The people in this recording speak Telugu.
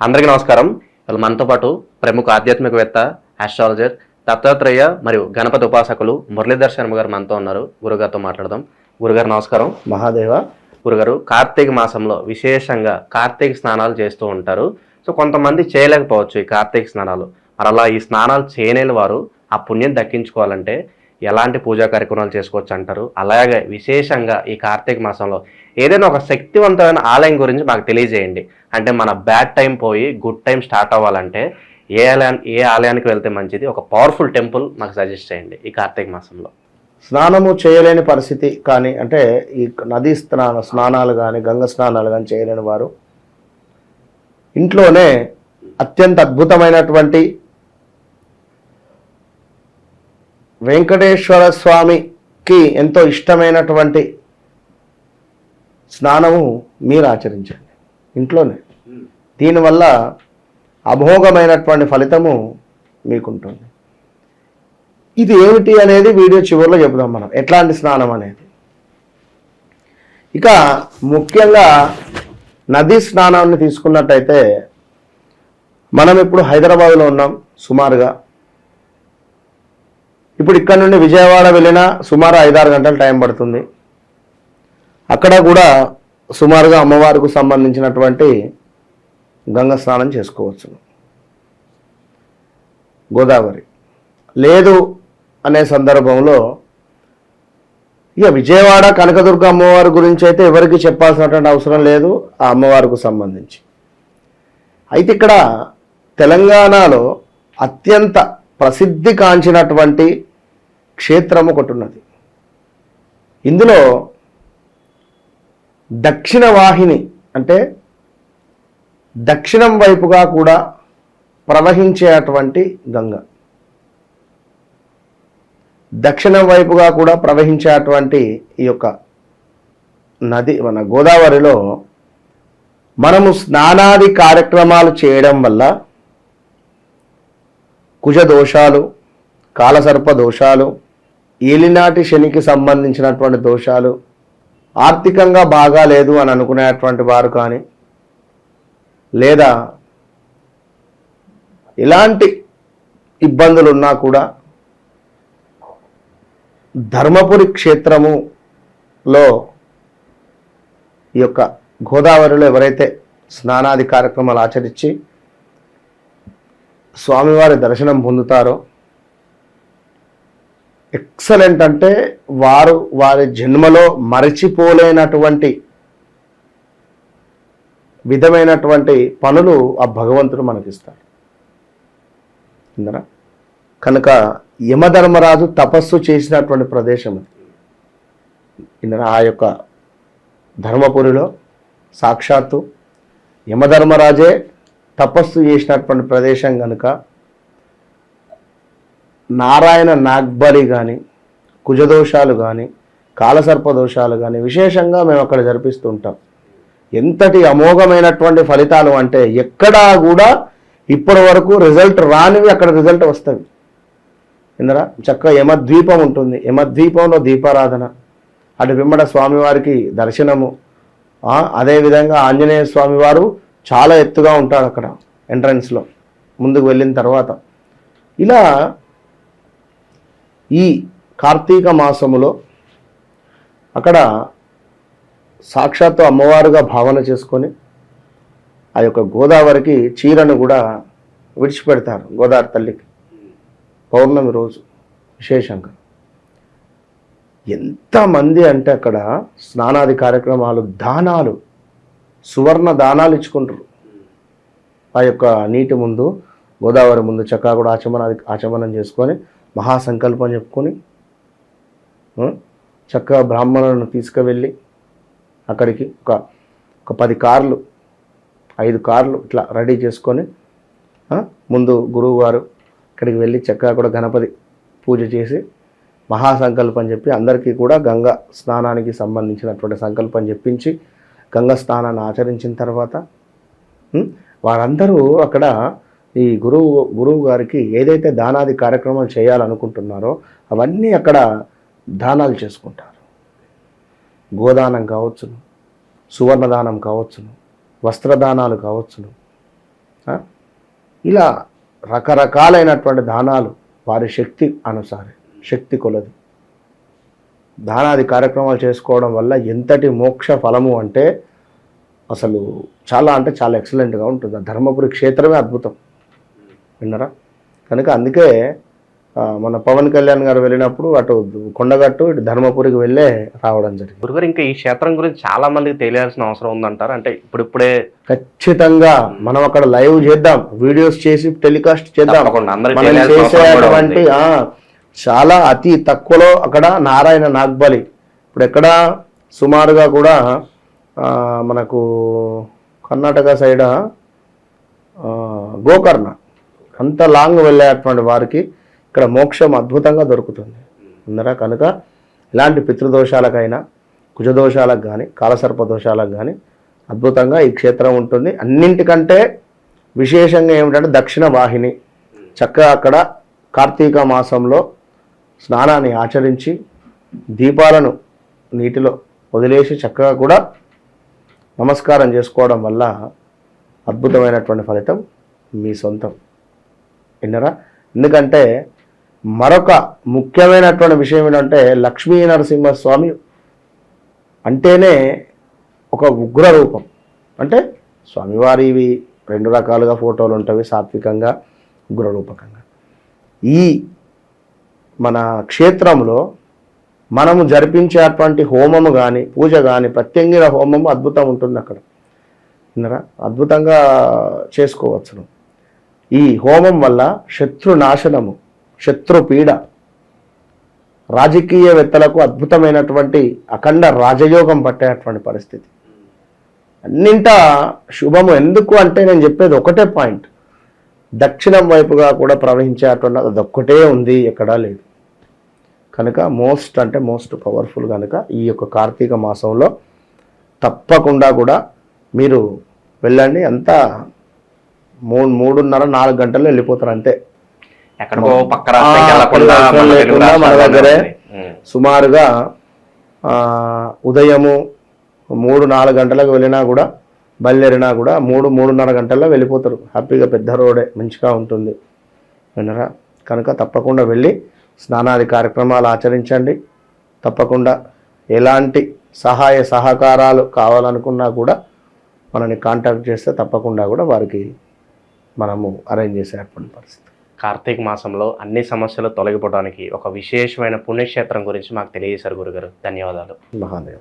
అందరికీ నమస్కారం. ఇవాళ మనతో పాటు ప్రముఖ ఆధ్యాత్మికవేత్త ఆస్ట్రాలజర్ దత్తాత్రేయ మరియు గణపతి ఉపాసకులు మురళీధర్ శర్మ గారు మనతో ఉన్నారు. గురుగారితో మాట్లాడదాం. గురుగారు నమస్కారం. మహాదేవ. గురుగారు కార్తీక మాసంలో విశేషంగా కార్తీక స్నానాలు చేస్తూ ఉంటారు. సో కొంతమంది చేయలేకపోవచ్చు ఈ కార్తీక స్నానాలు. మరి అలా ఈ స్నానాలు చేయలేని వారు ఆ పుణ్యం దక్కించుకోవాలంటే ఎలాంటి పూజా కార్యక్రమాలు చేసుకోవచ్చు అంటారు. అలాగే విశేషంగా ఈ కార్తీక మాసంలో ఏదైనా ఒక శక్తివంతమైన ఆలయం గురించి మాకు తెలియజేయండి. అంటే మన బ్యాడ్ టైం పోయి గుడ్ టైం స్టార్ట్ అవ్వాలంటే ఏ ఆలయా ఏ ఆలయానికి వెళ్తే మంచిది ఒక పవర్ఫుల్ టెంపుల్ మాకు సజెస్ట్ చేయండి ఈ కార్తీక మాసంలో. స్నానము చేయలేని పరిస్థితి కానీ అంటే ఈ నదీ స్నాన స్నానాలు కానీ గంగ స్నానాలు కానీ చేయలేని వారు ఇంట్లోనే అత్యంత అద్భుతమైనటువంటి వెంకటేశ్వర స్వామికి ఎంతో ఇష్టమైనటువంటి స్నానము మీరు ఆచరించండి. ఇంట్లోనే. దీనివల్ల అభోగమైనటువంటి ఫలితము మీకుంటుంది. ఇది ఏమిటి అనేది వీడియో చివరిలో చెబుదాం మనం. ఎట్లాంటి స్నానం అనేది? ఇక ముఖ్యంగా నదీ స్నానాన్ని తీసుకున్నట్టయితే మనం ఇప్పుడు హైదరాబాద్లో ఉన్నాం సుమారుగా. ఇప్పుడు ఇక్కడ నుండి విజయవాడ వెళ్ళినా సుమారు ఐదారు గంటలు టైం పడుతుంది. అక్కడ కూడా సుమారుగా అమ్మవారికి సంబంధించినటువంటి గంగ స్నానం చేసుకోవచ్చు. గోదావరి. లేదు అనే సందర్భంలో ఇక విజయవాడ కనకదుర్గ అమ్మవారి గురించి అయితే ఎవరికి చెప్పాల్సినటువంటి అవసరం లేదు ఆ అమ్మవారికి సంబంధించి. అయితే ఇక్కడ తెలంగాణలో అత్యంత ప్రసిద్ధి కాంచినటువంటి క్షేత్రం ఒకటి ఉన్నది. ఇందులో దక్షిణ వాహిని అంటే దక్షిణం వైపుగా కూడా ప్రవహించేటువంటి గంగ. దక్షిణం వైపుగా కూడా ప్రవహించేటువంటి ఈ యొక్క నది మన గోదావరిలో మనము స్నానాది కార్యక్రమాలు చేయడం వల్ల కుజ దోషాలు కాలసర్ప దోషాలు ఏలినాటి శనికి సంబంధించినటువంటి దోషాలు ఆర్థికంగా బాగా లేదు అని అనుకునేటువంటి వారు కానీ లేదా ఎలాంటి ఇబ్బందులు ఉన్నా కూడా ధర్మపురి క్షేత్రములో ఈ యొక్క గోదావరిలో ఎవరైతే స్నానాది కార్యక్రమాలు ఆచరించి స్వామివారి దర్శనం పొందుతారో ఎక్సలెంట్ అంటే వారు వారి జన్మలో మరచిపోలేనటువంటి విధమైనటువంటి పనులు ఆ భగవంతుడు మనకిస్తాడు. ఇందరా కనుక యమధర్మరాజు తపస్సు చేసినటువంటి ప్రదేశం అది. ఇందరా ఆ యొక్క ధర్మపురిలో సాక్షాత్తు యమధర్మరాజే తపస్సు చేసినటువంటి ప్రదేశం కనుక నారాయణ నాగ్బలి కానీ కుజదోషాలు కానీ కాలసర్ప దోషాలు కానీ విశేషంగా మేము అక్కడ జరిపిస్తూ ఉంటాం ఎంతటి అమోఘమైనటువంటి ఫలితాలు అంటే ఎక్కడా కూడా ఇప్పటి వరకు రిజల్ట్ రానివి అక్కడ రిజల్ట్ వస్తుంది ఇందరా చక్కగా యమద్వీపం ఉంటుంది. యమద్వీపంలో దీపారాధన. అటు విమ్మడ స్వామివారికి దర్శనము. అదేవిధంగా ఆంజనేయ స్వామివారు చాలా ఎత్తుగా ఉంటాడు అక్కడ ఎంట్రన్స్లో. ముందుకు వెళ్ళిన తర్వాత. ఇలా ఈ కార్తీక మాసములో అక్కడ సాక్షాత్తు అమ్మవారుగా భావన చేసుకొని ఆ యొక్క గోదావరికి చీరను కూడా విడిచిపెడతారు గోదావరి తల్లికి. పౌర్ణమి రోజు విశేషంగా. ఎంతమంది అంటే అక్కడ స్నానాది కార్యక్రమాలు దానాలు సువర్ణ దానాలు ఇచ్చుకుంటారు. ఆ యొక్క నీటి ముందు గోదావరి ముందు చక్కగా కూడా ఆచమనాది ఆచమనం చేసుకొని మహాసంకల్పం చెప్పుకొని చక్కగా బ్రాహ్మణులను తీసుకువెళ్ళి అక్కడికి ఒక ఒక పది కార్లు ఐదు కార్లు ఇట్లా రెడీ చేసుకొని ముందు గురువు గారు ఇక్కడికి వెళ్ళి చక్కగా కూడా గణపతి పూజ చేసి మహాసంకల్పం చెప్పి అందరికీ కూడా గంగా స్నానానికి సంబంధించినటువంటి సంకల్పం చెప్పించి గంగా స్నానాన్ని ఆచరించిన తర్వాత వారందరూ అక్కడ ఈ గురువు గురువు గారికి ఏదైతే దానాది కార్యక్రమాలు చేయాలనుకుంటున్నారో అవన్నీ అక్కడ దానాలు చేసుకుంటారు. గోదానం కావచ్చును సువర్ణదానం కావచ్చును వస్త్రదానాలు కావచ్చును. ఇలా రకరకాలైనటువంటి దానాలు వారి శక్తి అనుసారి శక్తి కొలది. దానాది కార్యక్రమాలు చేసుకోవడం వల్ల ఎంతటి మోక్ష ఫలము అంటే అసలు చాలా అంటే చాలా ఎక్సలెంట్గా ఉంటుంది. ధర్మపురి క్షేత్రమే అద్భుతం. విన్నారా? కనుక అందుకే మన పవన్ కళ్యాణ్ గారు వెళ్ళినప్పుడు అటు కొండగట్టు ఇటు ధర్మపురికి వెళ్ళే రావడం జరిగింది. గురుగారు ఇంకా ఈ క్షేత్రం గురించి చాలా మందికి తెలియాల్సిన అవసరం ఉందంటారు? అంటే ఇప్పుడిప్పుడే ఖచ్చితంగా మనం అక్కడ లైవ్ చేద్దాం వీడియోస్ చేసి టెలికాస్ట్ చేద్దాం. చేసేటువంటి చాలా అతి తక్కువలో అక్కడ నారాయణ నాగ్బలి. ఇప్పుడు ఎక్కడ సుమారుగా కూడా మనకు కర్ణాటక సైడ్ గోకర్ణ. అంత లాంగ్ వెళ్ళేటువంటి వారికి ఇక్కడ మోక్షం అద్భుతంగా దొరుకుతుంది. అందరా కనుక ఇలాంటి పితృదోషాలకైనా కుజదోషాలకు కానీ కాలసర్ప దోషాలకు కానీ అద్భుతంగా ఈ క్షేత్రం ఉంటుంది. అన్నింటికంటే విశేషంగా ఏమిటంటే దక్షిణ వాహిని. చక్కగా అక్కడ కార్తీక మాసంలో స్నానాన్ని ఆచరించి దీపాలను నీటిలో వదిలేసి చక్కగా కూడా నమస్కారం చేసుకోవడం వల్ల అద్భుతమైనటువంటి ఫలితం మీ సొంతం. విన్నరా? ఎందుకంటే మరొక ముఖ్యమైనటువంటి విషయం ఏంటంటే లక్ష్మీ నరసింహస్వామి అంటేనే ఒక ఉగ్ర రూపం. అంటే స్వామివారివి రెండు రకాలుగా ఫోటోలు ఉంటవి సాత్వికంగా ఉగ్ర రూపకంగా ఈ మన క్షేత్రంలో మనము జరిపించేటువంటి హోమము కానీ పూజ కానీ ప్రత్యంగిర హోమము అద్భుతం ఉంటుంది అక్కడ. విన్నరా? అద్భుతంగా చేసుకోవచ్చును. ఈ హోమం వల్ల శత్రు నాశనము శత్రుపీడ రాజకీయవేత్తలకు అద్భుతమైనటువంటి అఖండ రాజయోగం పట్టేటువంటి పరిస్థితి. అన్నింటా శుభము ఎందుకు అంటే నేను చెప్పేది ఒకటే పాయింట్. దక్షిణం వైపుగా కూడా ప్రవహించేటువంటి అది ఉంది ఎక్కడా లేదు. కనుక మోస్ట్ అంటే మోస్ట్ పవర్ఫుల్ కనుక ఈ యొక్క కార్తీక మాసంలో తప్పకుండా కూడా మీరు వెళ్ళండి. అంతా మూడు మూడున్నర నాలుగు గంటల్లో వెళ్ళిపోతారు అంతే. ఎక్కడికో పక్క మన దగ్గరే. సుమారుగా ఉదయము మూడు నాలుగు గంటలకు వెళ్ళినా కూడా బయలుదేరినా కూడా మూడు మూడున్నర గంటల్లో వెళ్ళిపోతారు. హ్యాపీగా పెద్ద రోడే మంచిగా ఉంటుంది. వినరా? కనుక తప్పకుండా వెళ్ళి స్నానాది కార్యక్రమాలు ఆచరించండి. తప్పకుండా ఎలాంటి సహాయ సహకారాలు కావాలనుకున్నా కూడా మనని కాంటాక్ట్ చేస్తే తప్పకుండా కూడా వారికి మనము అరేంజ్ చేసేటువంటి పరిస్థితి. కార్తీక మాసంలో అన్ని సమస్యలు తొలగిపోవడానికి ఒక విశేషమైన పుణ్యక్షేత్రం గురించి మాకు తెలియజేశారు గురుగారు. ధన్యవాదాలు. మహాదేవ.